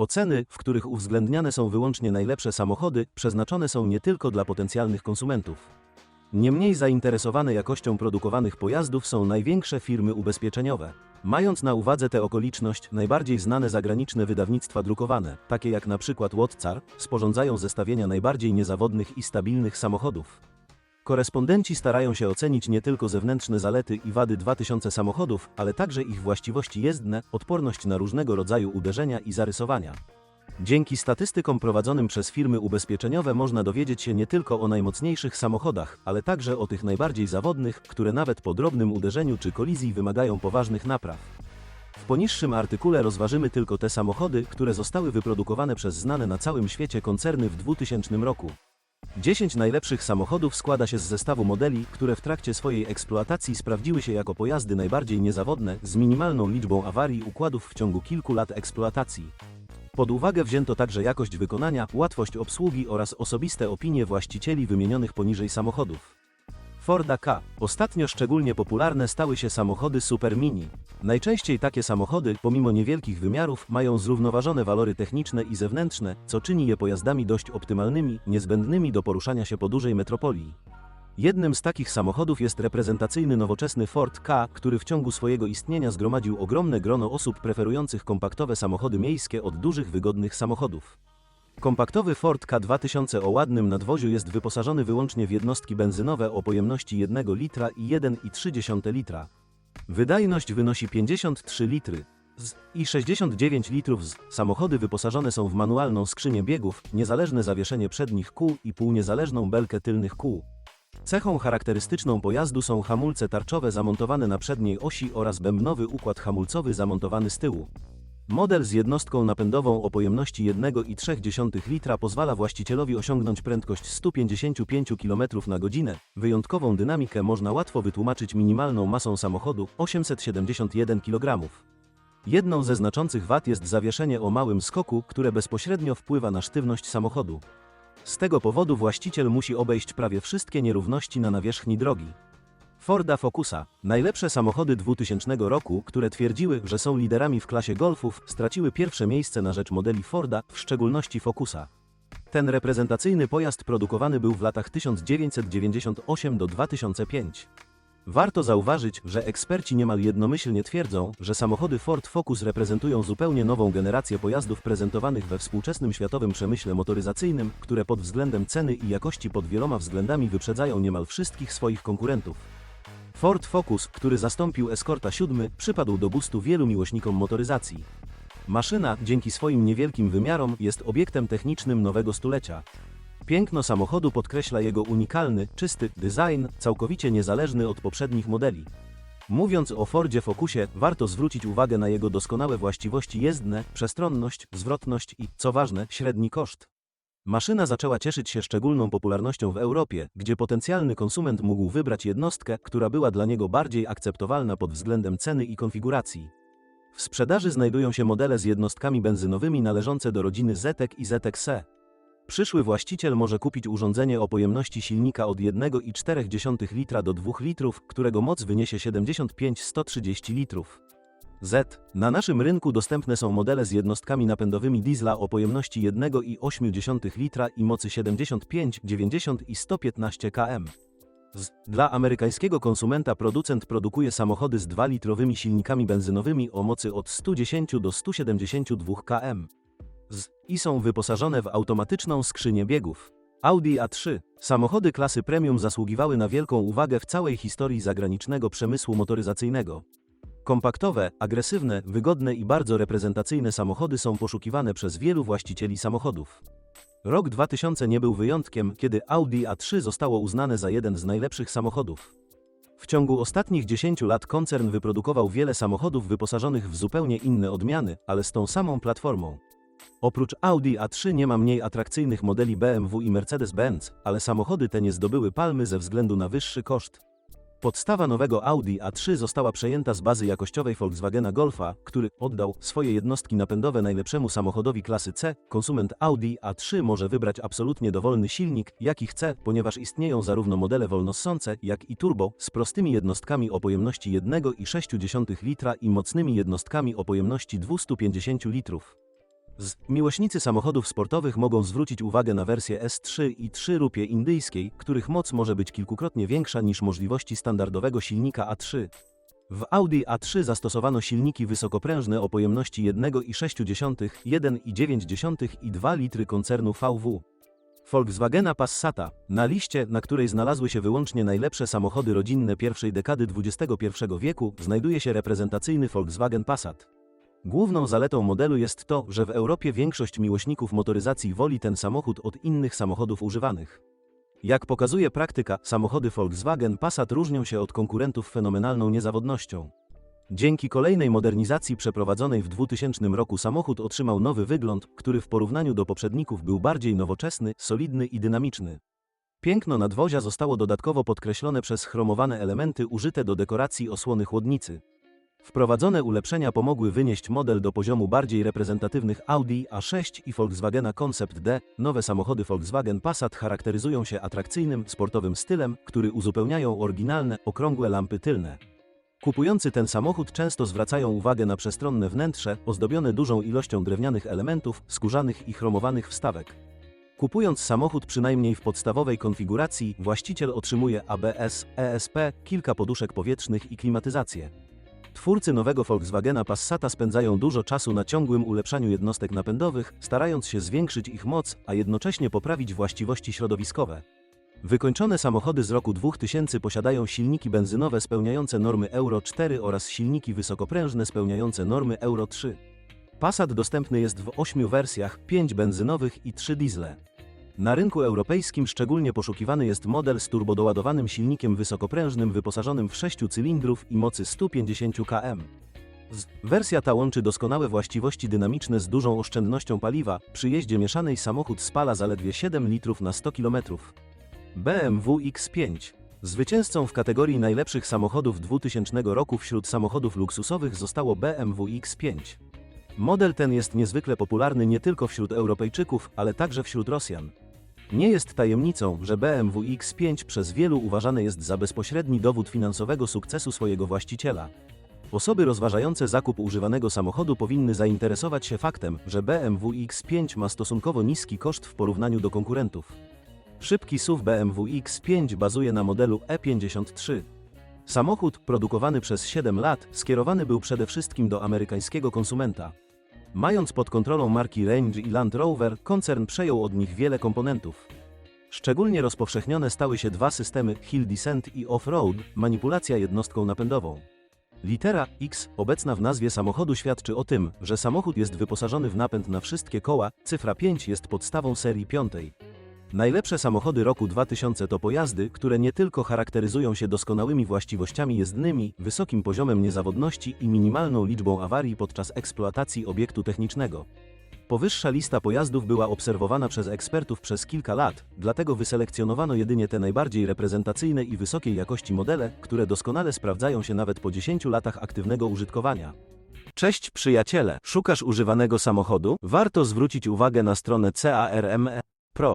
Oceny, w których uwzględniane są wyłącznie najlepsze samochody, przeznaczone są nie tylko dla potencjalnych konsumentów. Niemniej zainteresowane jakością produkowanych pojazdów są największe firmy ubezpieczeniowe. Mając na uwadze tę okoliczność, najbardziej znane zagraniczne wydawnictwa drukowane, takie jak na przykład Watcar, sporządzają zestawienia najbardziej niezawodnych i stabilnych samochodów. Korespondenci starają się ocenić nie tylko zewnętrzne zalety i wady 2000 samochodów, ale także ich właściwości jezdne, odporność na różnego rodzaju uderzenia i zarysowania. Dzięki statystykom prowadzonym przez firmy ubezpieczeniowe można dowiedzieć się nie tylko o najmocniejszych samochodach, ale także o tych najbardziej zawodnych, które nawet po drobnym uderzeniu czy kolizji wymagają poważnych napraw. W poniższym artykule rozważymy tylko te samochody, które zostały wyprodukowane przez znane na całym świecie koncerny w 2000 roku. 10 najlepszych samochodów składa się z zestawu modeli, które w trakcie swojej eksploatacji sprawdziły się jako pojazdy najbardziej niezawodne, z minimalną liczbą awarii układów w ciągu kilku lat eksploatacji. Pod uwagę wzięto także jakość wykonania, łatwość obsługi oraz osobiste opinie właścicieli wymienionych poniżej samochodów. Forda K. Ostatnio szczególnie popularne stały się samochody Super Mini. Najczęściej takie samochody, pomimo niewielkich wymiarów, mają zrównoważone walory techniczne i zewnętrzne, co czyni je pojazdami dość optymalnymi, niezbędnymi do poruszania się po dużej metropolii. Jednym z takich samochodów jest reprezentacyjny nowoczesny Ford K, który w ciągu swojego istnienia zgromadził ogromne grono osób preferujących kompaktowe samochody miejskie od dużych, wygodnych samochodów. Kompaktowy Ford K2000 o ładnym nadwoziu jest wyposażony wyłącznie w jednostki benzynowe o pojemności 1 litra i 1,3 litra. Wydajność wynosi 53 litry z i 69 litrów z. Samochody wyposażone są w manualną skrzynię biegów, niezależne zawieszenie przednich kół i półniezależną belkę tylnych kół. Cechą charakterystyczną pojazdu są hamulce tarczowe zamontowane na przedniej osi oraz bębnowy układ hamulcowy zamontowany z tyłu. Model z jednostką napędową o pojemności 1,3 litra pozwala właścicielowi osiągnąć prędkość 155 km na godzinę. Wyjątkową dynamikę można łatwo wytłumaczyć minimalną masą samochodu 871 kg. Jedną ze znaczących wad jest zawieszenie o małym skoku, które bezpośrednio wpływa na sztywność samochodu. Z tego powodu właściciel musi obejść prawie wszystkie nierówności na nawierzchni drogi. Forda Focusa. Najlepsze samochody 2000 roku, które twierdziły, że są liderami w klasie golfów, straciły pierwsze miejsce na rzecz modeli Forda, w szczególności Focusa. Ten reprezentacyjny pojazd produkowany był w latach 1998 do 2005. Warto zauważyć, że eksperci niemal jednomyślnie twierdzą, że samochody Ford Focus reprezentują zupełnie nową generację pojazdów prezentowanych we współczesnym światowym przemyśle motoryzacyjnym, które pod względem ceny i jakości pod wieloma względami wyprzedzają niemal wszystkich swoich konkurentów. Ford Focus, który zastąpił Escorta 7, przypadł do gustu wielu miłośnikom motoryzacji. Maszyna, dzięki swoim niewielkim wymiarom, jest obiektem technicznym nowego stulecia. Piękno samochodu podkreśla jego unikalny, czysty design, całkowicie niezależny od poprzednich modeli. Mówiąc o Fordzie Focusie, warto zwrócić uwagę na jego doskonałe właściwości jezdne, przestronność, zwrotność i, co ważne, średni koszt. Maszyna zaczęła cieszyć się szczególną popularnością w Europie, gdzie potencjalny konsument mógł wybrać jednostkę, która była dla niego bardziej akceptowalna pod względem ceny i konfiguracji. W sprzedaży znajdują się modele z jednostkami benzynowymi należące do rodziny Zetek i Zetek SE. Przyszły właściciel może kupić urządzenie o pojemności silnika od 1,4 litra do 2 litrów, którego moc wyniesie 75-130 litrów. Z. Na naszym rynku dostępne są modele z jednostkami napędowymi diesla o pojemności 1,8 litra i mocy 75, 90 i 115 km. Z. Dla amerykańskiego konsumenta producent produkuje samochody z 2-litrowymi silnikami benzynowymi o mocy od 110 do 172 km. Z. I są wyposażone w automatyczną skrzynię biegów. Audi A3. Samochody klasy premium zasługiwały na wielką uwagę w całej historii zagranicznego przemysłu motoryzacyjnego. Kompaktowe, agresywne, wygodne i bardzo reprezentacyjne samochody są poszukiwane przez wielu właścicieli samochodów. Rok 2000 nie był wyjątkiem, kiedy Audi A3 zostało uznane za jeden z najlepszych samochodów. W ciągu ostatnich 10 lat koncern wyprodukował wiele samochodów wyposażonych w zupełnie inne odmiany, ale z tą samą platformą. Oprócz Audi A3 nie ma mniej atrakcyjnych modeli BMW i Mercedes-Benz, ale samochody te nie zdobyły palmy ze względu na wyższy koszt. Podstawa nowego Audi A3 została przejęta z bazy jakościowej Volkswagena Golfa, który oddał swoje jednostki napędowe najlepszemu samochodowi klasy C. Konsument Audi A3 może wybrać absolutnie dowolny silnik, jaki chce, ponieważ istnieją zarówno modele wolnossące, jak i turbo, z prostymi jednostkami o pojemności 1,6 litra i mocnymi jednostkami o pojemności 250 litrów. Z miłośnicy samochodów sportowych mogą zwrócić uwagę na wersję S3 i 3 rupie indyjskiej, których moc może być kilkukrotnie większa niż możliwości standardowego silnika A3. W Audi A3 zastosowano silniki wysokoprężne o pojemności 1,6, 1,9 i 2 litry koncernu VW. Volkswagena Passata, na liście, na której znalazły się wyłącznie najlepsze samochody rodzinne pierwszej dekady XXI wieku, znajduje się reprezentacyjny Volkswagen Passat. Główną zaletą modelu jest to, że w Europie większość miłośników motoryzacji woli ten samochód od innych samochodów używanych. Jak pokazuje praktyka, samochody Volkswagen Passat różnią się od konkurentów fenomenalną niezawodnością. Dzięki kolejnej modernizacji przeprowadzonej w 2000 roku samochód otrzymał nowy wygląd, który w porównaniu do poprzedników był bardziej nowoczesny, solidny i dynamiczny. Piękno nadwozia zostało dodatkowo podkreślone przez chromowane elementy użyte do dekoracji osłony chłodnicy. Wprowadzone ulepszenia pomogły wynieść model do poziomu bardziej reprezentatywnych Audi A6 i Volkswagena Concept D. Nowe samochody Volkswagen Passat charakteryzują się atrakcyjnym, sportowym stylem, który uzupełniają oryginalne, okrągłe lampy tylne. Kupujący ten samochód często zwracają uwagę na przestronne wnętrze, ozdobione dużą ilością drewnianych elementów, skórzanych i chromowanych wstawek. Kupując samochód przynajmniej w podstawowej konfiguracji, właściciel otrzymuje ABS, ESP, kilka poduszek powietrznych i klimatyzację. Twórcy nowego Volkswagena Passata spędzają dużo czasu na ciągłym ulepszaniu jednostek napędowych, starając się zwiększyć ich moc, a jednocześnie poprawić właściwości środowiskowe. Wykończone samochody z roku 2000 posiadają silniki benzynowe spełniające normy Euro 4 oraz silniki wysokoprężne spełniające normy Euro 3. Passat dostępny jest w 8 wersjach, 5 benzynowych i 3 diesle. Na rynku europejskim szczególnie poszukiwany jest model z turbodoładowanym silnikiem wysokoprężnym wyposażonym w 6 cylindrów i mocy 150 km. Wersja ta łączy doskonałe właściwości dynamiczne z dużą oszczędnością paliwa. Przy jeździe mieszanej samochód spala zaledwie 7 litrów na 100 km. BMW X5. Zwycięzcą w kategorii najlepszych samochodów 2000 roku wśród samochodów luksusowych zostało BMW X5. Model ten jest niezwykle popularny nie tylko wśród Europejczyków, ale także wśród Rosjan. Nie jest tajemnicą, że BMW X5 przez wielu uważane jest za bezpośredni dowód finansowego sukcesu swojego właściciela. Osoby rozważające zakup używanego samochodu powinny zainteresować się faktem, że BMW X5 ma stosunkowo niski koszt w porównaniu do konkurentów. Szybki SUV BMW X5 bazuje na modelu E53. Samochód, produkowany przez 7 lat, skierowany był przede wszystkim do amerykańskiego konsumenta. Mając pod kontrolą marki Range i Land Rover, koncern przejął od nich wiele komponentów. Szczególnie rozpowszechnione stały się dwa systemy Hill Descent i Off-Road, manipulacja jednostką napędową. Litera X, obecna w nazwie samochodu, świadczy o tym, że samochód jest wyposażony w napęd na wszystkie koła, cyfra 5 jest podstawą serii 5. Najlepsze samochody roku 2000 to pojazdy, które nie tylko charakteryzują się doskonałymi właściwościami jezdnymi, wysokim poziomem niezawodności i minimalną liczbą awarii podczas eksploatacji obiektu technicznego. Powyższa lista pojazdów była obserwowana przez ekspertów przez kilka lat, dlatego wyselekcjonowano jedynie te najbardziej reprezentacyjne i wysokiej jakości modele, które doskonale sprawdzają się nawet po 10 latach aktywnego użytkowania. Cześć przyjaciele, szukasz używanego samochodu? Warto zwrócić uwagę na stronę CARME Pro.